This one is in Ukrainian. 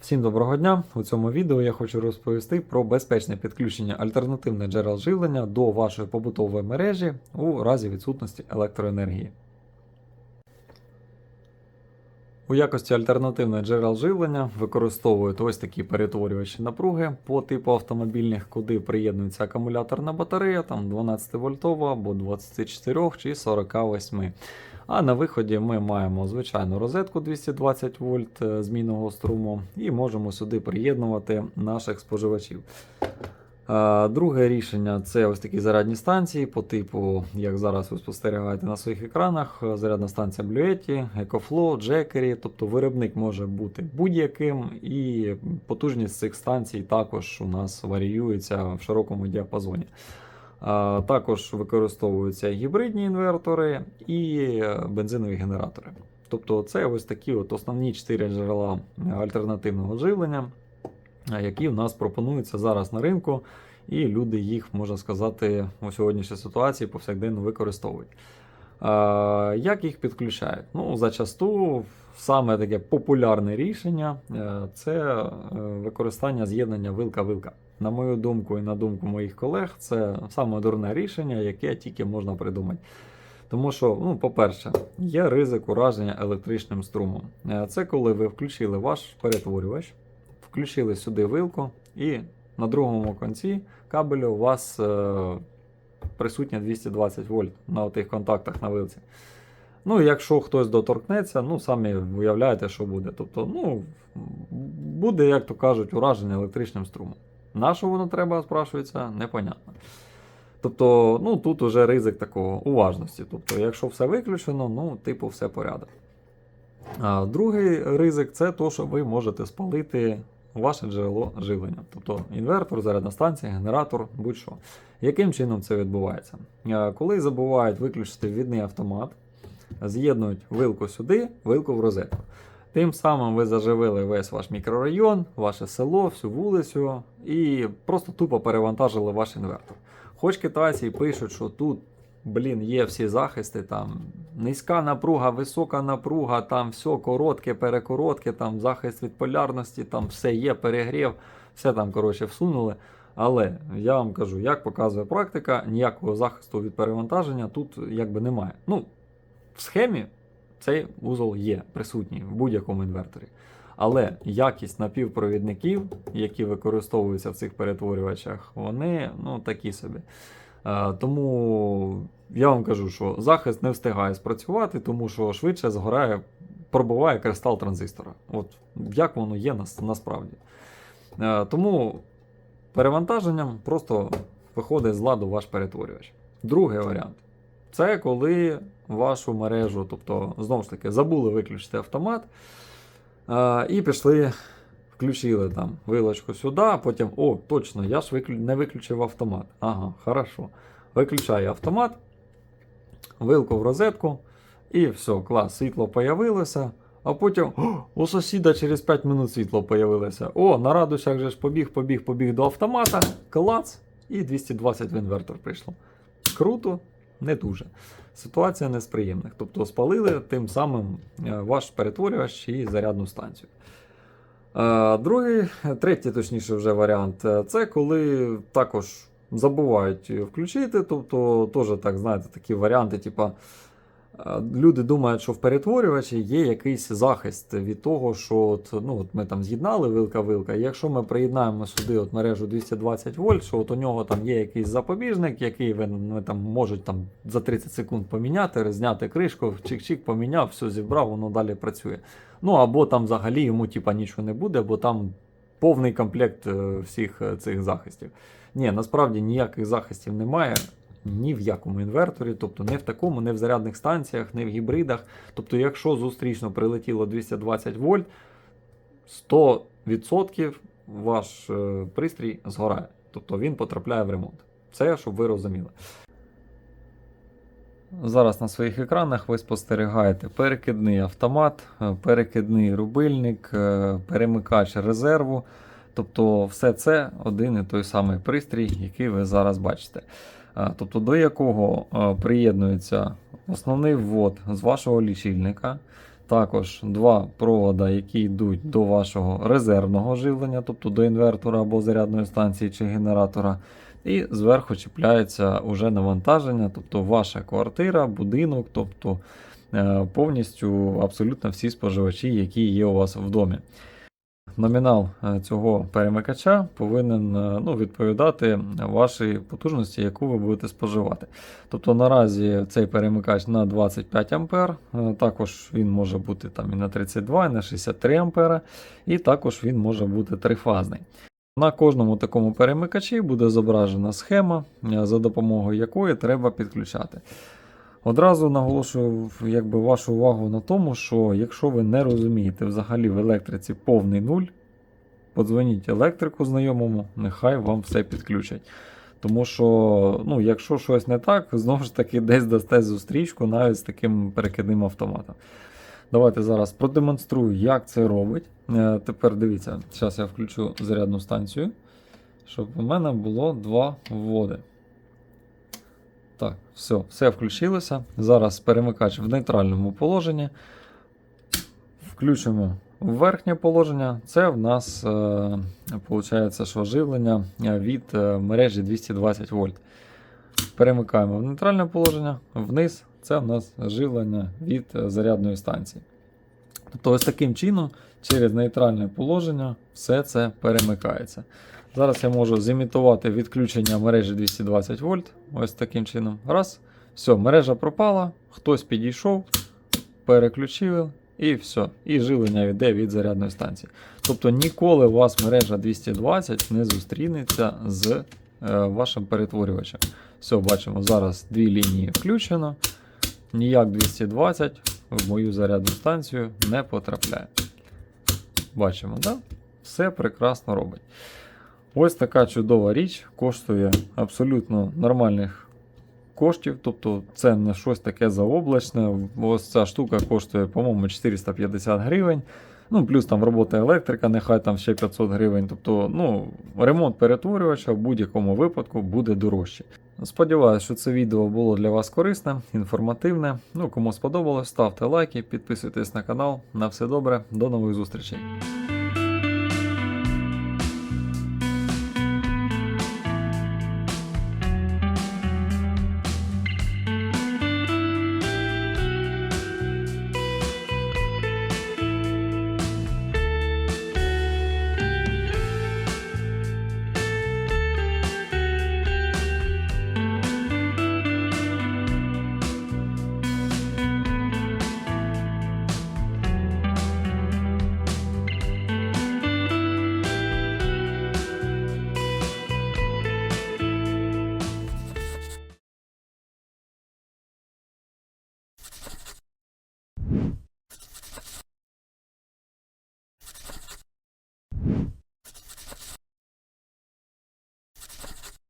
Всім доброго дня! У цьому відео я хочу розповісти про безпечне підключення альтернативних джерел живлення до вашої побутової мережі у разі відсутності електроенергії. У якості альтернативних джерел живлення використовують ось такі перетворювачі напруги по типу автомобільних, куди приєднується акумуляторна батарея, там 12 вольтова або 24 чи 48. А на виході ми маємо звичайну розетку 220 вольт е, змінного струму і можемо сюди приєднувати наших споживачів. Е, Друге рішення це ось такі зарядні станції по типу, як зараз ви спостерігаєте на своїх екранах, е, зарядна станція Bluetti, EcoFlow, Jackery, тобто виробник може бути будь-яким, і потужність цих станцій також у нас варіюється в широкому діапазоні. Також використовуються гібридні інвертори і е, бензинові генератори. Тобто це ось такі от основні чотири джерела альтернативного живлення, які в нас пропонуються зараз на ринку, і люди їх, можна сказати, у сьогоднішній ситуації повсякденно використовують. Як їх підключають? Ну, зачасту саме таке популярне рішення е, це е, використання з'єднання вилка-вилка. На мою думку і на думку моїх колег, це саме дурне рішення, яке тільки можна придумати. Тому що, ну, по-перше, є ризик ураження електричним струмом. Е, Це коли ви включили ваш перетворювач, включили сюди вилку, і на другому кінці кабелю у вас е, присутня 220 вольт на тих контактах на вилці. Ну, якщо хтось доторкнеться, ну самі уявляєте, що буде. Тобто, ну, буде, як то кажуть, ураження електричним струмом. На що воно треба, спрашується, непонятно. Тобто, ну тут уже ризик такого уважності. Тобто, якщо все виключено, ну, типу, все порядок. А другий ризик це то, що ви можете спалити ваше джерело живлення. Тобто інвертор, зарядна станція, генератор, будь-що. Яким чином це відбувається? Коли забувають виключити відний автомат, з'єднують вилку сюди, вилку в розетку. Тим самим ви заживили весь ваш мікрорайон, ваше село, всю вулицю і просто тупо перевантажили ваш інвертор. Хоч китайці пишуть, що тут, блін, є всі захисти, там низька напруга, висока напруга, там все коротке, перекоротке, там захист від полярності, там все є, перегрів, все там, коротше, всунули. Але я вам кажу, як показує практика, ніякого захисту від перевантаження тут якби немає. Ну, в схемі цей вузол є присутній в будь-якому інверторі. Але якість напівпровідників, які використовуються в цих перетворювачах, вони ну, такі собі. Е, тому я вам кажу, що захист не встигає спрацювати, тому що швидше згорає, пробиває кристал транзистора. От як воно є нас, насправді. Е, тому перевантаженням просто виходить з ладу ваш перетворювач. Другий варіант це коли вашу мережу, тобто, знову ж таки, забули виключити автомат а, і пішли, включили там вилочку сюди, а потім, о, точно, я ж виклю... не виключив автомат. Ага, хорошо. Виключаю автомат, вилку в розетку, і все, клас, світло появилося. А потім «О, у сусіда через 5 минут світло появилося. О, на радощах же ж побіг, побіг, побіг до автомата, клац, і 220 в інвертор прийшло. Круто, не дуже. Ситуація не з приємних. Тобто спалили тим самим е, ваш перетворювач і зарядну станцію. Е, Другий, третій, точніше, вже варіант е, це коли також забувають включити. Тобто, теж так, знаєте, такі варіанти, типа. Люди думають, що в перетворювачі є якийсь захист від того, що от, ну, от ми там з'єднали вилка-вилка, і якщо ми приєднаємо сюди от мережу 220 вольт, що от у нього там є якийсь запобіжник, який ви, ви там можуть там, за 30 секунд поміняти, зняти кришку, чик-чик, поміняв, все зібрав, воно далі працює. Ну або там взагалі йому типа, нічого не буде, бо там повний комплект е, всіх е, цих захистів. Ні, насправді ніяких захистів немає ні в якому інверторі, тобто не в такому, не в зарядних станціях, не в гібридах. Тобто, якщо зустрічно прилетіло 220 вольт, 100% ваш е, пристрій згорає. Тобто він потрапляє в ремонт. Це, щоб ви розуміли. Зараз на своїх екранах ви спостерігаєте перекидний автомат, е, перекидний рубильник, е, перемикач резерву. Тобто все це один і той самий пристрій, який ви зараз бачите. Е, Тобто до якого е, приєднується основний ввод з вашого лічильника. Також два провода, які йдуть до вашого резервного живлення, тобто до інвертора або зарядної станції чи генератора. І зверху чіпляється уже навантаження, тобто ваша квартира, будинок, тобто е, повністю абсолютно всі споживачі, які є у вас в домі. Номінал е, цього перемикача повинен е, ну, відповідати вашій потужності, яку ви будете споживати. Тобто наразі цей перемикач на 25 А, е, також він може бути там і на 32, і на 63 А, і також він може бути трифазний. На кожному такому перемикачі буде зображена схема, за допомогою якої треба підключати. Одразу наголошую якби, вашу увагу на тому, що якщо ви не розумієте взагалі в електриці повний нуль, подзвоніть електрику знайомому, нехай вам все підключать. Тому що, ну, якщо щось не так, знову ж таки десь дасте зустрічку навіть з таким перекидним автоматом. Давайте зараз продемонструю, як це робить. Е, Тепер дивіться, зараз я включу зарядну станцію, щоб у мене було два вводи. Так, все, все включилося. Зараз перемикач в нейтральному положенні. Включимо верхнє положення. Це в нас е, виходить, що живлення е, від е, мережі 220 вольт. Перемикаємо в нейтральне положення, вниз це в нас живлення від е, зарядної станції. Тобто, ось таким чином, через нейтральне положення, все це перемикається. Зараз я можу зімітувати відключення мережі 220 вольт. Ось таким чином. Раз. Все, мережа пропала, хтось підійшов, переключили і все. І живлення йде від зарядної станції. Тобто ніколи у вас мережа 220 не зустрінеться з е, вашим перетворювачем. Все, бачимо, зараз дві лінії включено. Ніяк 220 в мою зарядну станцію не потрапляє. Бачимо, да? Все прекрасно робить. Ось така чудова річ коштує абсолютно нормальних коштів. Тобто це не щось таке заоблачне. Ось ця штука коштує, по-моєму, 450 гривень. Ну, плюс там робота електрика, нехай там ще 500 гривень. Тобто, ну, ремонт перетворювача в будь-якому випадку буде дорожче. Сподіваюсь, що це відео було для вас корисне, інформативне. Ну, кому сподобалось, ставте лайки, підписуйтесь на канал. На все добре, до нових зустрічей.